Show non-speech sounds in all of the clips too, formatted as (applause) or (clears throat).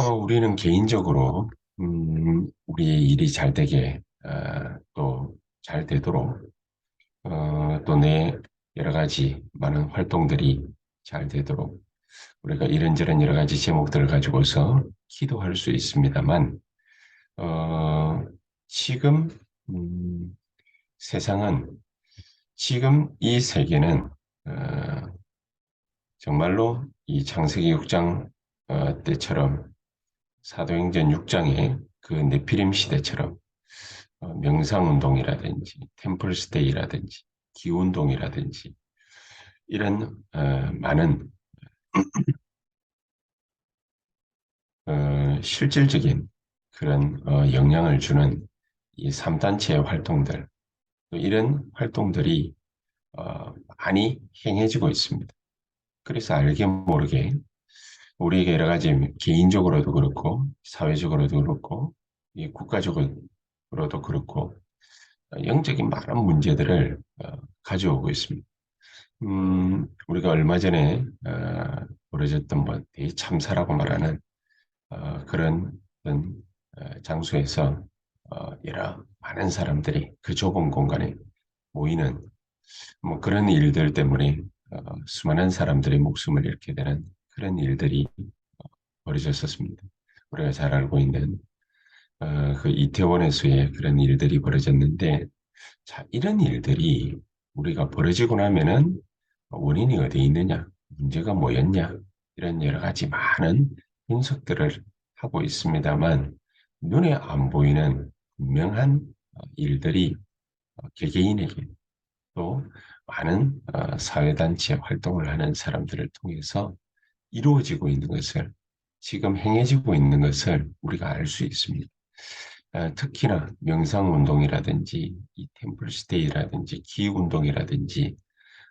어, 우리는 개인적으로 음, 우리의 일이 잘 되게 어, 또잘 되도록 어, 또 내 여러 가지 많은 활동들이 잘 되도록 우리가 이런저런 여러 가지 제목들을 가지고서 기도할 수 있습니다만 어, 지금 음, 세상은 지금 이 세계는 어, 정말로 이 창세기 6장 어, 때처럼 사도행전 6장의 그 네피림 시대처럼 어, 명상운동이라든지 템플스테이라든지 기운동이라든지 이런 어, 많은 어, 실질적인 그런 어, 영향을 주는 이 3단체의 활동들 또 이런 활동들이 어, 많이 행해지고 있습니다. 그래서 알게 모르게 우리에게 여러 가지 개인적으로도 그렇고 사회적으로도 그렇고 이 국가적으로도 그렇고 어, 영적인 많은 문제들을 어, 가져오고 있습니다. 음, 우리가 얼마 전에 어, 벌어졌던 뭐 대참사라고 말하는 어, 그런 어, 장소에서 어, 여러 많은 사람들이 그 좁은 공간에 모이는 뭐 그런 일들 때문에 어, 수많은 사람들의 목숨을 잃게 되는 그런 일들이 어, 벌어졌었습니다. 우리가 잘 알고 있는 어, 그 이태원에서의 그런 일들이 벌어졌는데, 자, 이런 일들이 우리가 벌어지고 나면은 원인이 어디에 있느냐, 문제가 뭐였냐, 이런 여러 가지 많은 분석들을 하고 있습니다만, 눈에 안 보이는 분명한 어, 일들이 어, 개개인에게 또 많은 어, 사회단체 활동을 하는 사람들을 통해서 이루어지고 있는 것을 지금 행해지고 있는 것을 우리가 알 수 있습니다. 어, 특히나 명상운동이라든지 이 템플스테이라든지 기운동이라든지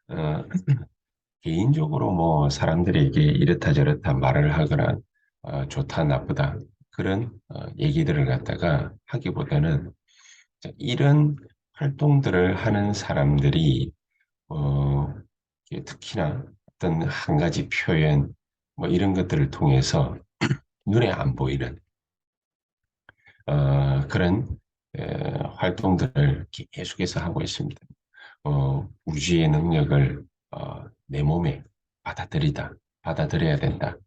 어, (clears throat) 개인적으로 뭐 사람들에게 이렇다 저렇다 말을 하거나 어, 좋다 나쁘다 그런 어, 얘기들을 갖다가 하기보다는 자, 이런 활동들을 하는 사람들이 어, 특히나 어떤 한 가지 표현 뭐 이런 것들을 통해서 (clears throat) 눈에 안 보이는 어, 그런 에, 활동들을 계속해서 하고 있습니다. 어, 우주의 능력을 어, 내 몸에 받아들이다, 받아들여야 된다.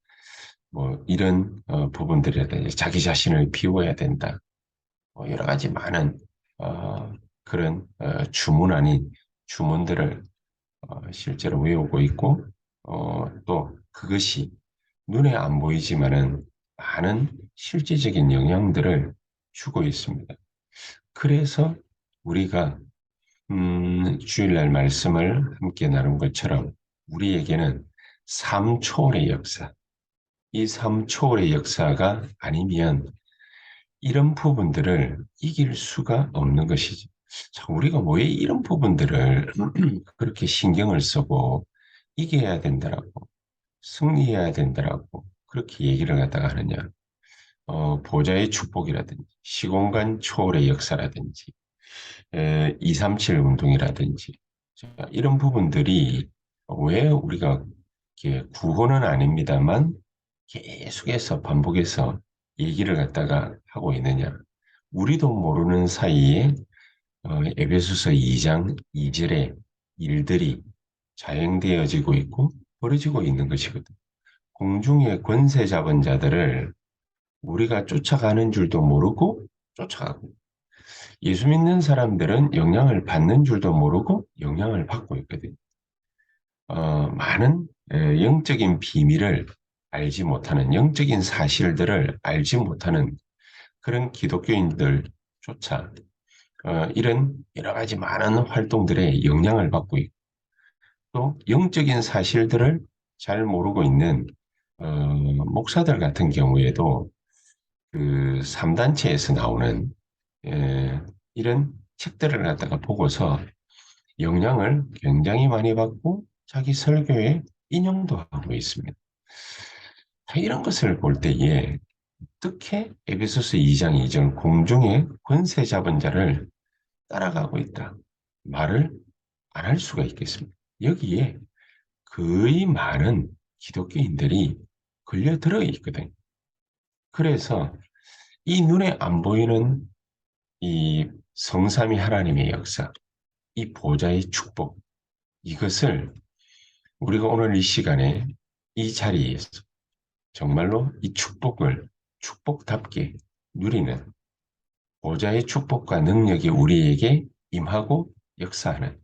뭐 이런 어, 부분들이라든지 자기 자신을 비워야 된다. 뭐 여러 가지 많은 어, 그런 어, 주문 아닌 주문들을 어, 실제로 외우고 있고 어, 또 그것이 눈에 안 보이지만은 많은 실질적인 영향들을 주고 있습니다. 그래서 우리가 음, 주일날 말씀을 함께 나눈 것처럼 우리에게는 3초월의 역사, 이 3초월의 역사가 아니면 이런 부분들을 이길 수가 없는 것이죠. 자, 우리가 왜 이런 부분들을 (clears throat) 그렇게 신경을 쓰고 이겨야 된다라고, 승리해야 된다라고 그렇게 얘기를 갖다가 하느냐. 어, 보좌의 축복이라든지, 시공간 초월의 역사라든지, 에, 237 운동이라든지, 자, 이런 부분들이 왜 우리가 구호는 아닙니다만 계속해서 반복해서 얘기를 갖다가 하고 있느냐. 우리도 모르는 사이에 어, 에베소서 2장 2절의 일들이 자행되어지고 있고 벌어지고 있는 것이거든. 공중의 권세 잡은 자들을 우리가 쫓아가는 줄도 모르고 쫓아가고 예수 믿는 사람들은 영향을 받는 줄도 모르고 영향을 받고 있거든. 어, 많은 에, 영적인 비밀을 알지 못하는 영적인 사실들을 알지 못하는 그런 기독교인들조차 어, 이런 여러 가지 많은 활동들에 영향을 받고 있고 또 영적인 사실들을 잘 모르고 있는 어, 목사들 같은 경우에도 그 3단체에서 나오는 에, 이런 책들을 갖다가 보고서 영향을 굉장히 많이 받고 자기 설교에 인용도 하고 있습니다. 이런 것을 볼 때에 어떻게 에베소서 2장 2절 공중의 권세 잡은 자를 따라가고 있다. 말을 안 할 수가 있겠습니다. 여기에 거의 많은 기독교인들이 걸려 들어 있거든. 그래서 이 눈에 안 보이는 이 성삼위 하나님의 역사, 이 보좌의 축복, 이것을 우리가 오늘 이 시간에 이 자리에서 정말로 이 축복을 축복답게 누리는 보좌의 축복과 능력이 우리에게 임하고 역사하는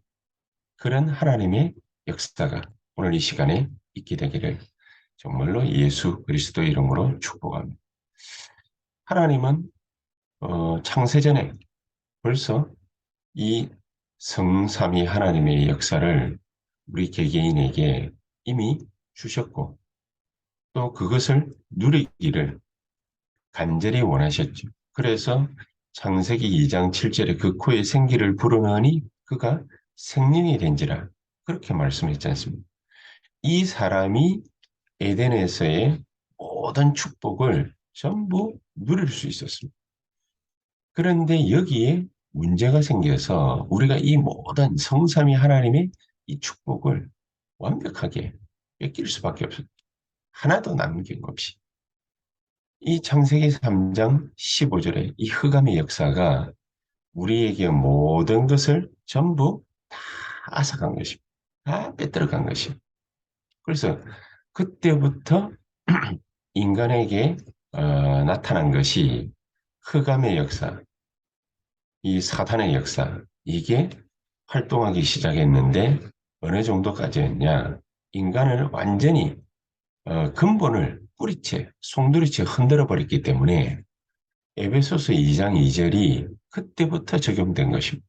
그런 하나님의 역사가 오늘 이 시간에 있게 되기를 정말로 예수 그리스도 이름으로 축복합니다. 하나님은 어, 창세전에 벌써 이 성삼위 하나님의 역사를 우리 개개인에게 이미 주셨고 또 그것을 누리기를 간절히 원하셨죠. 그래서 창세기 2장 7절에 그 코에 생기를 불어넣으니 그가 생명이 된지라 그렇게 말씀했지 않습니까? 이 사람이 에덴에서의 모든 축복을 전부 누릴 수 있었습니다. 그런데 여기에 문제가 생겨서 우리가 이 모든 성삼위 하나님의 이 축복을 완벽하게 뺏길 수밖에 없었다. 하나도 남긴 없이. 이 창세기 3장 15절의 이 흑암의 역사가 우리에게 모든 것을 전부 다 앗아간 것입니다. 다 빼들어간 것입니다. 그래서 그때부터 (clears throat) 인간에게 어, 나타난 것이 흑암의 역사, 이 사탄의 역사, 이게 활동하기 시작했는데 어느 정도까지였냐? 인간을 완전히 어, 근본을 뿌리채, 송두리채 흔들어 버렸기 때문에 에베소서 2장 2절이 그때부터 적용된 것입니다.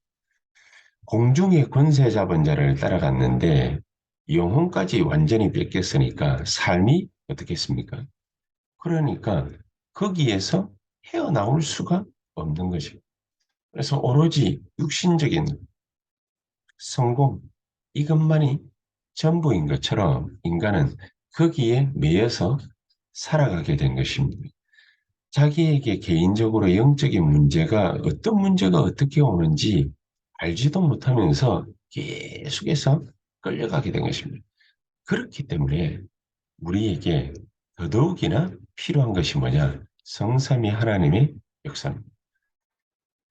공중의 권세 잡은 자를 따라갔는데 영혼까지 완전히 뺏겼으니까 삶이 어떻겠습니까? 그러니까 거기에서 헤어나올 수가 없는 것입니다. 그래서 오로지 육신적인 성공, 이것만이 전부인 것처럼 인간은 거기에 매여서 살아가게 된 것입니다. 자기에게 개인적으로 영적인 문제가 어떤 문제가 어떻게 오는지 알지도 못하면서 계속해서 끌려가게 된 것입니다. 그렇기 때문에 우리에게 더더욱이나 필요한 것이 뭐냐? 성삼위 하나님의 역사입니다.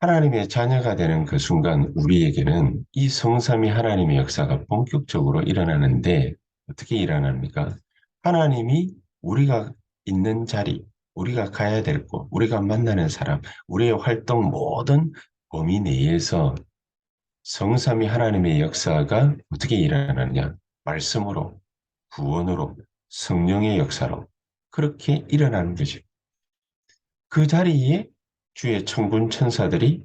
하나님의 자녀가 되는 그 순간 우리에게는 이 성삼위 하나님의 역사가 본격적으로 일어나는데 어떻게 일어납니까? 하나님이 우리가 있는 자리, 우리가 가야 될 곳, 우리가 만나는 사람, 우리의 활동 모든 범위 내에서 성삼위 하나님의 역사가 어떻게 일어나느냐? 말씀으로, 구원으로, 성령의 역사로 그렇게 일어나는 거죠. 그 자리에 주의 천군 천사들이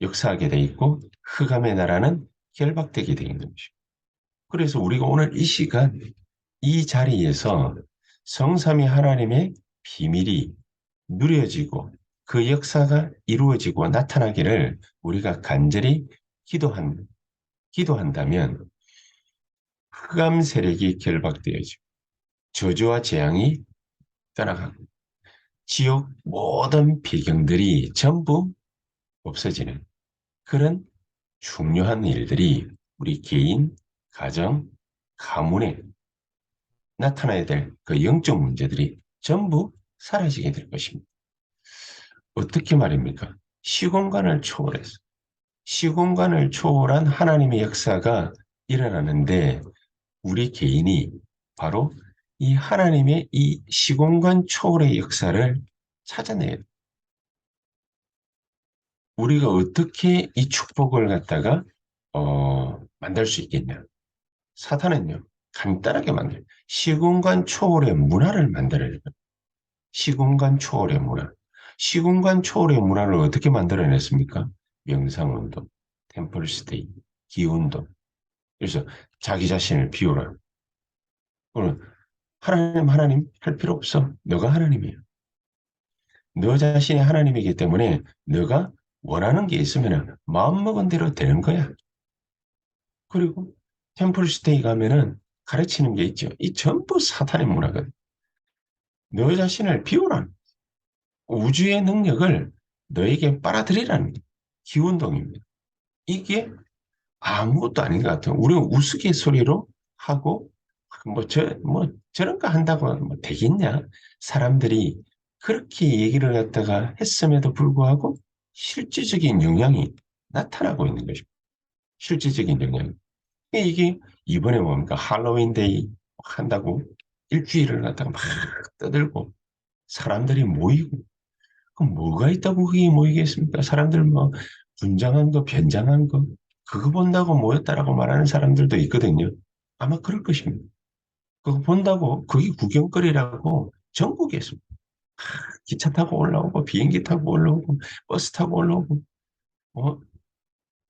역사하게 돼 있고 흑암의 나라는 결박되게 되어 있는 것이죠. 그래서 우리가 오늘 이 시간 이 자리에서 성삼위 하나님의 비밀이 누려지고 그 역사가 이루어지고 나타나기를 우리가 간절히 기도한, 기도한다면 흑암 세력이 결박되어지고 저주와 재앙이 떠나가고 지옥 모든 배경들이 전부 없어지는 그런 중요한 일들이 우리 개인, 가정, 가문에 나타나야 될 그 영적 문제들이 전부 사라지게 될 것입니다. 어떻게 말입니까? 시공간을 초월해서 시공간을 초월한 하나님의 역사가 일어나는데 우리 개인이 바로 이 하나님의 이 시공간 초월의 역사를 찾아내야 돼. 우리가 어떻게 이 축복을 갖다가 어, 만들 수 있겠냐? 사탄은요 간단하게 만들 시공간 초월의 문화를 만들어내요. 시공간 초월의 문화. 시공간 초월의 문화를 어떻게 만들어냈습니까? 명상운동, 템플스테이, 기운동. 그래서 자기 자신을 비우라. 오늘 하나님 하나님 할 필요 없어. 너가 하나님이야. 너 자신이 하나님이기 때문에 너가 원하는 게 있으면 마음먹은 대로 되는 거야. 그리고 템플스테이 가면은 가르치는 게 있죠. 이 전부 사탄의 문화거든. 너 자신을 비우라는 우주의 능력을 너에게 빨아들이라는 기운동입니다. 이게 아무것도 아닌 것 같아요. 우리는 우스갯소리로 하고 뭐, 저, 뭐, 저런 거 한다고 뭐 되겠냐? 사람들이 그렇게 얘기를 갖다가 했음에도 불구하고 실질적인 영향이 나타나고 있는 것입니다. 실질적인 영향. 이게 이번에 뭡니까? 할로윈 데이 한다고 일주일을 갖다가 막 떠들고 사람들이 모이고 그럼 뭐가 있다고 그게 모이겠습니까? 사람들 뭐 분장한 거, 변장한 거 그거 본다고 모였다라고 말하는 사람들도 있거든요. 아마 그럴 것입니다. 그거 본다고 그게 구경거리라고 전국에서 기차 타고 올라오고 비행기 타고 올라오고 버스 타고 올라오고 뭐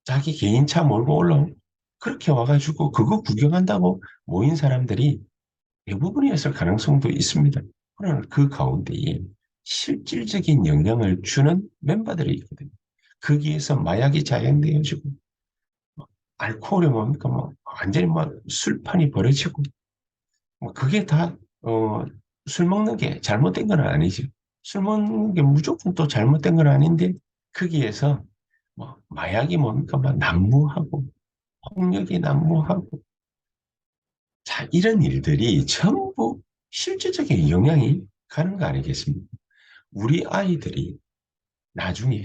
자기 개인 차 몰고 올라오고 그렇게 와가지고 그거 구경한다고 모인 사람들이 대부분이었을 가능성도 있습니다. 그러나 그 가운데에 실질적인 영향을 주는 멤버들이 있거든요. 거기에서 마약이 자행되어지고 알코올이 뭡니까 뭐 완전히 뭐 술판이 벌어지고 뭐 그게 다 어, 술 먹는 게 잘못된 건 아니죠. 술 먹는 게 무조건 또 잘못된 건 아닌데 거기에서 뭐 마약이 뭡니까 막 난무하고 폭력이 난무하고 자 이런 일들이 전부 실질적인 영향이 가는 거 아니겠습니까? 우리 아이들이 나중에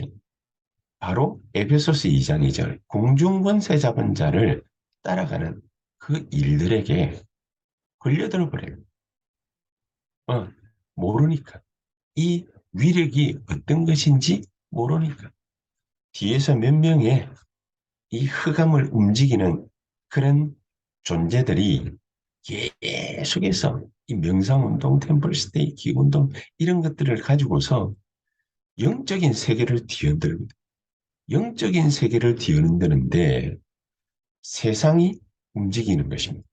바로 에베소스 2장 2절 공중권세 잡은 자를 따라가는 그 일들에게 걸려들어 버려요. 어, 모르니까. 이 위력이 어떤 것인지 모르니까. 뒤에서 몇 명의 이 흑암을 움직이는 그런 존재들이 계속해서 이 명상운동, 템플스테이, 기운동 이런 것들을 가지고서 영적인 세계를 뒤흔들거든. 영적인 세계를 뒤흔드는데 세상이 움직이는 것입니다.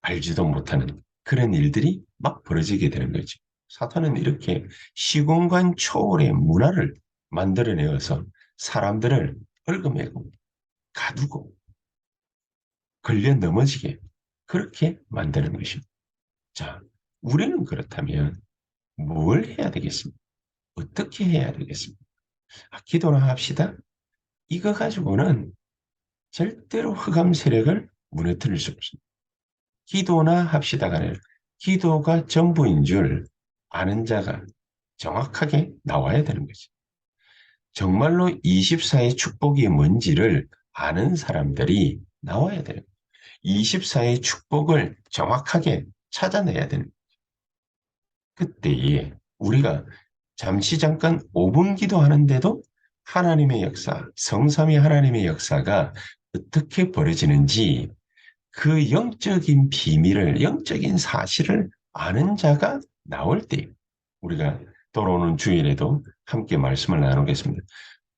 알지도 못하는 그런 일들이 막 벌어지게 되는 거지. 사탄은 이렇게 시공간 초월의 문화를 만들어내어서 사람들을 얽어매고 가두고 걸려 넘어지게 그렇게 만드는 것입니다. 자, 우리는 그렇다면 뭘 해야 되겠습니까? 어떻게 해야 되겠습니까? 아, 기도나 합시다. 이거 가지고는 절대로 흑암 세력을 무너뜨릴 수 없습니다. 기도나 합시다가 아니라 기도가 전부인 줄 아는 자가 정확하게 나와야 되는 거지. 정말로 24의 축복이 뭔지를 아는 사람들이 나와야 거예요. 24의 축복을 정확하게 찾아내야 되는 거예요. 그때에 우리가 잠시 잠깐 5분 기도하는데도 하나님의 역사, 성삼위 하나님의 역사가 어떻게 벌어지는지 그 영적인 비밀을, 영적인 사실을 아는 자가 나올 때 우리가 돌아오는 주일에도 함께 말씀을 나누겠습니다.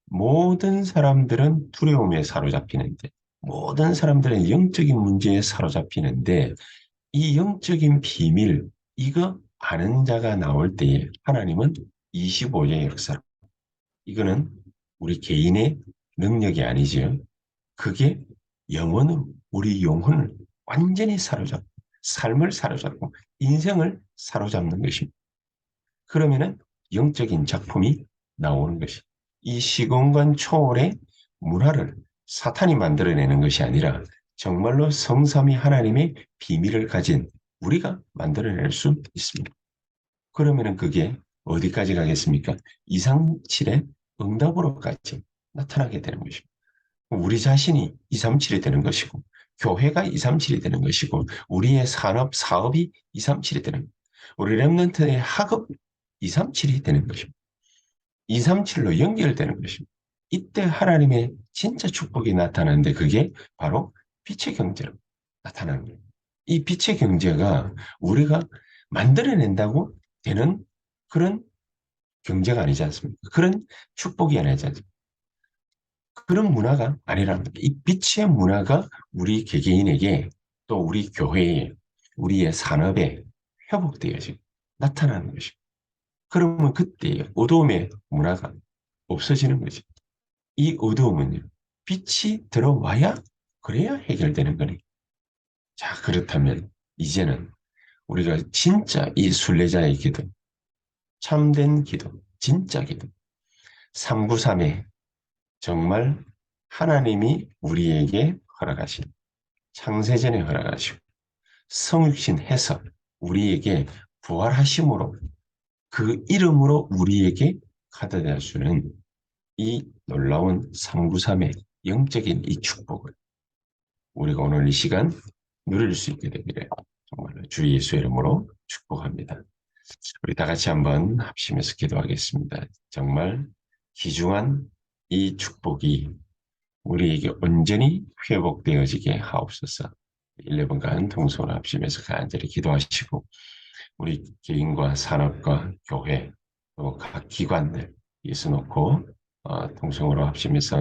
모든 사람들은 두려움에 사로잡히는데, 모든 사람들은 영적인 문제에 사로잡히는데, 이 영적인 비밀, 이거 아는 자가 나올 때에 하나님은 25의 역사. 이거는 우리 개인의 능력이 아니지요. 그게 영원으로 우리 영혼을 완전히 사로잡고 삶을 사로잡고 인생을 사로잡는 것입니다. 그러면은 영적인 작품이 나오는 것이 이 시공간 초월의 문화를 사탄이 만들어내는 것이 아니라 정말로 성삼이 하나님의 비밀을 가진 우리가 만들어낼 수 있습니다. 그러면은 그게 어디까지 가겠습니까? 이상칠의 응답으로까지 나타나게 되는 것입니다. 우리 자신이 237이 되는 것이고 교회가 237이 되는 것이고 우리의 산업, 사업이 237이 되는 것. 우리 랩런트의 학업 237이 되는 것입니다. 237로 연결되는 것입니다. 이때 하나님의 진짜 축복이 나타나는데 그게 바로 빛의 경제로 나타나는 거예요. 이 빛의 경제가 우리가 만들어낸다고 되는 그런 경제가 아니지 않습니까? 그런 축복이 아니지 않습니까? 그런 문화가 아니라는 겁니다. 이 빛의 문화가 우리 개개인에게 또 우리 교회에 우리의 산업에 회복되어지 나타나는 것입니다. 그러면 그때 어두움의 문화가 없어지는 거지. 이 어두움은요, 빛이 들어와야 그래야 해결되는 거니. 자, 그렇다면 이제는 우리가 진짜 이 순례자의 기도, 참된 기도, 진짜 기도, 393의 정말 하나님이 우리에게 허락하신 창세전에 허락하시고 성육신 해서 우리에게 부활하심으로 그 이름으로 우리에게 가져다 주는 이 놀라운 393의 영적인 이 축복을 우리가 오늘 이 시간 누릴 수 있게 되기를 정말로 주 예수의 이름으로 축복합니다. 우리 다 같이 한번 합심해서 기도하겠습니다. 정말 귀중한 이 축복이 우리에게 온전히 회복되어지게 하옵소서. 1번간 동서로 합심해서 간절히 기도하시고 우리 개인과 산업과 교회 또 각 기관들 예수 놓고 어, 동성으로 합심해서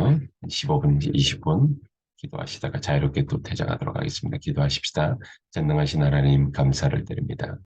15분, 20분 기도하시다가 자유롭게 또 퇴장하도록 하겠습니다. 기도하십시다. 전능하신 하나님 감사를 드립니다.